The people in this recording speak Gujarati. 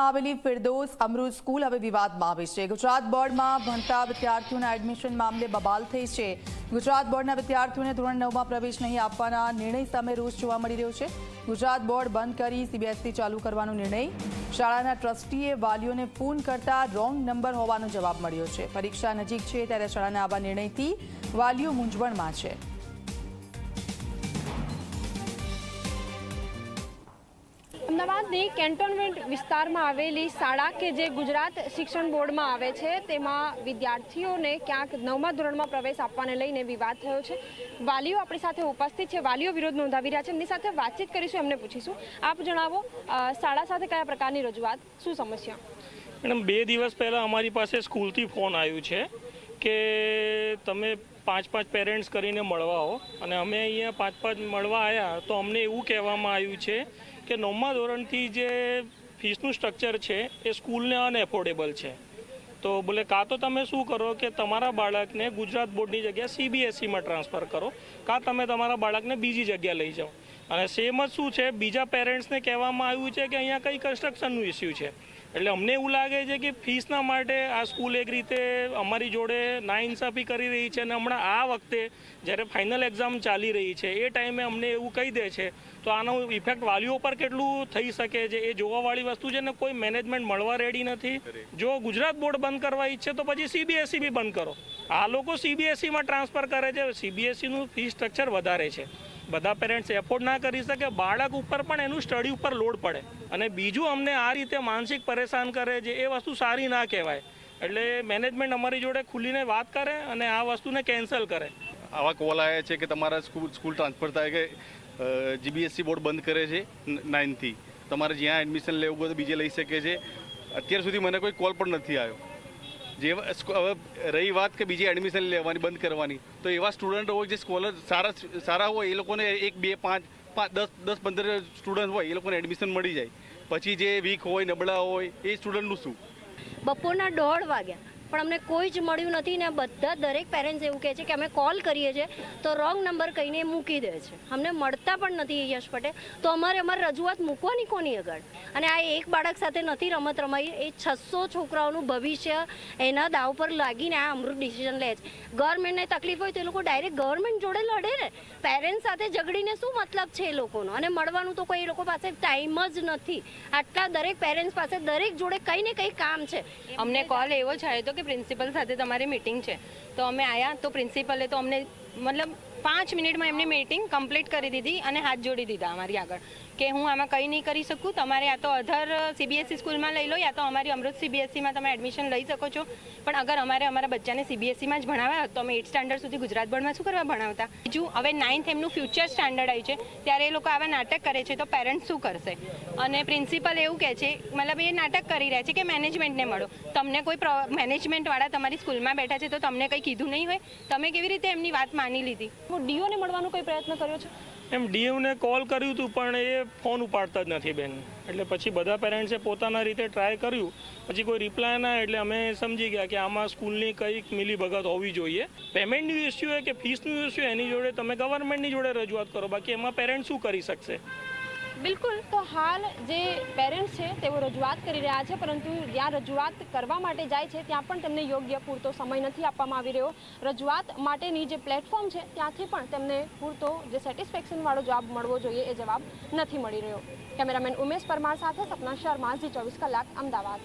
સ્ટ્રીટમાં આવેલી ફિરદોસ અમૃત સ્કૂલ હવે વિવાદમાં આવી છે. ગુજરાત બોર્ડમાં ભણતા વિદ્યાર્થીઓના એડમિશન મામલે બબાલ થઈ છે. ગુજરાત બોર્ડના વિદ્યાર્થીઓને ધોરણ નવમાં પ્રવેશ નહીં આપવાના નિર્ણય સામે રોષ જોવા મળી રહ્યો છે. ગુજરાત બોર્ડ બંધ કરી સીબીએસઈ ચાલુ કરવાનો નિર્ણય. શાળાના ટ્રસ્ટીએ વાલીઓને ફોન કરતા રોંગ નંબર હોવાનો જવાબ મળ્યો છે. પરીક્ષા નજીક છે ત્યારે શાળાના આવા નિર્ણયથી વાલીઓ મૂંઝવણમાં છે. અમદાવાદની કેન્ટોનમેન્ટ વિસ્તારમાં આવેલી શાળા કે જે ગુજરાત શિક્ષણ બોર્ડમાં આવે છે, તેમાં વિદ્યાર્થીઓને ક્યાંક નવમા ધોરણમાં પ્રવેશ આપવાને લઈને વિવાદ થયો છે. વાલીઓ આપણી સાથે ઉપસ્થિત છે, વાલીઓ વિરોધ નોંધાવી રહ્યા છે. એમની સાથે વાતચીત કરીશું, એમને પૂછીશું. આપ જણાવો શાળા સાથે કયા પ્રકારની રજૂઆત, શું સમસ્યા? મેડમ, બે દિવસ પહેલાં અમારી પાસે સ્કૂલથી ફોન આવ્યું છે. કે તમે પાંચ પાંચ પેરેન્ટ્સ કરીને મળવા આવો અને અમે અહીંયા પાંચ પાંચ મળવા આવ્યા તો અમને એવું કહેવામાં આવ્યું છે કે નવમા ધોરણથી જે ફીસનું સ્ટ્રક્ચર છે, એ સ્કૂલને અનએફોર્ડેબલ છે. તો બોલે, કાં તો તમે શું કરો કે તમારા બાળકને ગુજરાત બોર્ડની જગ્યાએ સીબીએસઈમાં ટ્રાન્સફર કરો, કાં તમે તમારા બાળકને બીજી જગ્યા લઈ જાઓ? અને સેમ જ શું છે, બીજા પેરેન્ટ્સને કહેવામાં આવ્યું છે કે અહીંયા કંઈ કન્સ્ટ્રક્શનનું ઇસ્યુ છે. એટલે અમને એવું લાગે છે કે ફીસના માટે આ સ્કૂલ એક રીતે અમારી જોડે નાઇન્સાફી કરી રહી છે અને હમણાં આ વખતે જ્યારે ફાઇનલ એક્ઝામ ચાલી રહી છે, એ ટાઈમે અમને એવું કહી દે છે, તો આનો ઇફેક્ટ વાલીઓ પર કેટલું થઈ શકે છે? એ જોવાવાળી વસ્તુ છે ને કોઈ મેનેજમેન્ટ મળવા રેડી નથી. જો ગુજરાત બોર્ડ બંધ કરવા ઈચ્છે તો પછી સીબીએસઈ બી બંધ કરો. આ લોકો સીબીએસઈમાં ટ્રાન્સફર કરે છે. સીબીએસઈનું ફી સ્ટ્રક્ચર વધારે છે. બધા પેરેન્ટ્સ એફોર્ડ ના કરી શકે. બાળક ઉપર પણ એનું સ્ટડી ઉપર લોડ પડે. અને બીજું અમને આ રીતે માનસિક પરેશાન કરે છે, એ વસ્તુ સારી ના કહેવાય. એટલે મેનેજમેન્ટ અમારી જોડે ખુલીને વાત કરે અને આ વસ્તુને કેન્સલ કરે. આવા કોલ આવ્યા છે કે તમારા સ્કૂલ સ્કૂલ ટ્રાન્સફર થાય કે જીબીએસસી બોર્ડ બંધ કરે છે નાઇનથી તમારે જ્યાં એડમિશન લેવું હોય તો બીજે લઈ શકે છે. અત્યાર સુધી મને કોઈ કોલ પણ નથી આવ્યો. જે હવે રહી વાત કે બીજી એડમિશન લેવાની, બંધ કરવાની, તો એવા સ્ટુડન્ટ હોય જે સ્કોલર સારા સારા હોય, એ લોકોને એક, બે, પાંચ પાંચ, દસ દસ, પંદર સ્ટુડન્ટ હોય, એ લોકોને એડમિશન મળી જાય. પછી જે વીક હોય નબળા હોય એ સ્ટુડન્ટનું શું? બપોરના દોઢ વાગ્યા. પણ અમને કોઈ જ મળ્યું નથી ને બધા દરેક પેરેન્ટ્સ એવું કહે છે કે અમે કોલ કરીએ છીએ તો રોંગ નંબર કહીને મૂકી દે છે. અમને મળતા પણ નથી યશ પટેલ. તો અમારે અમારી રજૂઆત મૂકવાની કોની આગળ અને આ એક બાળક સાથે નથી રમત રમાઈ એ છસો છોકરાઓનું ભવિષ્ય એના દાવ પર લાગીને આ અમૃત ડિસિઝન લે છે. ગવર્મેન્ટને તકલીફ હોય તો એ લોકો ડાયરેક્ટ ગવર્મેન્ટ જોડે લડે ને. પેરેન્ટ્સ સાથે ઝઘડીને શું મતલબ છે એ લોકોનો? અને મળવાનું તો કોઈ એ લોકો પાસે ટાઈમ જ નથી. આટલા દરેક પેરેન્ટ્સ પાસે દરેક જોડે કંઈ ને કંઈ કામ છે. અમને કોલ એવો જ આવ્યો હતો કે પ્રિન્સિપલ સાથે તમારી મીટિંગ છે. તો અમે આવ્યા તો પ્રિન્સિપલે તો અમને મતલબ પાંચ મિનિટમાં એમની મીટિંગ કમ્પ્લીટ કરી દીધી અને હાથ જોડી દીધા અમારી આગળ. કે હું આમાં કંઈ નહીં કરી શકું, તમારે યા તો અધર સીબીએસસી સ્કૂલમાં લઈ લો, યા તો અમારી અમૃત સીબીએસસીમાં તમે એડમિશન લઈ શકો છો. પણ અગર અમારે અમારા બચ્ચાને સીબીએસસીમાં જ ભણાવ્યા હોત તો અમે એઇટ સ્ટાન્ડર્ડ સુધી ગુજરાત બોર્ડમાં શું કરવા ભણાવતા? બીજું, હવે નાઇન્થ એમનું ફ્યુચર સ્ટાન્ડર્ડ આવ્યું છે. ત્યારે એ લોકો આવા નાટક કરે છે, તો પેરેન્ટ્સ શું કરશે? અને પ્રિન્સિપલ એવું કહે છે, મતલબ એ નાટક કરી રહ્યા છે કે મેનેજમેન્ટને મળો. તમને કોઈ મેનેજમેન્ટવાળા તમારી સ્કૂલમાં બેઠા છે, તો તમને કંઈ કીધું નહીં હોય. તમે કેવી રીતે એમની વાત માની લીધી? ડીઓને મળવાનો કોઈ પ્રયત્ન કર્યો છે? એમ ડીઓને કોલ કર્યું હતું પણ એ ફોન ઉપાડતા જ નથી બેન. એટલે પછી બધા પેરેન્ટ્સે પોતાના રીતે ટ્રાય કર્યું. પછી કોઈ રિપ્લાય ના એટલે અમે સમજી ગયા કે આમાં સ્કૂલની કંઈક મિલીભગત હોવી જોઈએ. પેમેન્ટનું ઇસ્યુ હોય કે ફીસનું ઇસ્યુ એની જોડે તમે ગવર્મેન્ટની જોડે રજૂઆત કરો. બાકી એમાં પેરેન્ટ શું કરી શકશે? બિલકુલ, તો હાલ જે પેરેન્ટ્સ છે તેઓ રજૂઆત કરી રહ્યા છે, પરંતુ જ્યાં રજૂઆત કરવા માટે જાય છે, ત્યાં પણ તેમને યોગ્ય પૂરતો સમય નથી આપવામાં આવી રહ્યો. રજૂઆત માટેની જે પ્લેટફોર્મ છે, ત્યાંથી પણ તેમને પૂરતો જે સેટિસ્ફેક્શનવાળો જવાબ મળવો જોઈએ એ જવાબ નથી મળી રહ્યો. કેમેરામેન ઉમેશ પરમાર સાથે સપના શર્મા જી ચોવીસ કલાક, અમદાવાદ.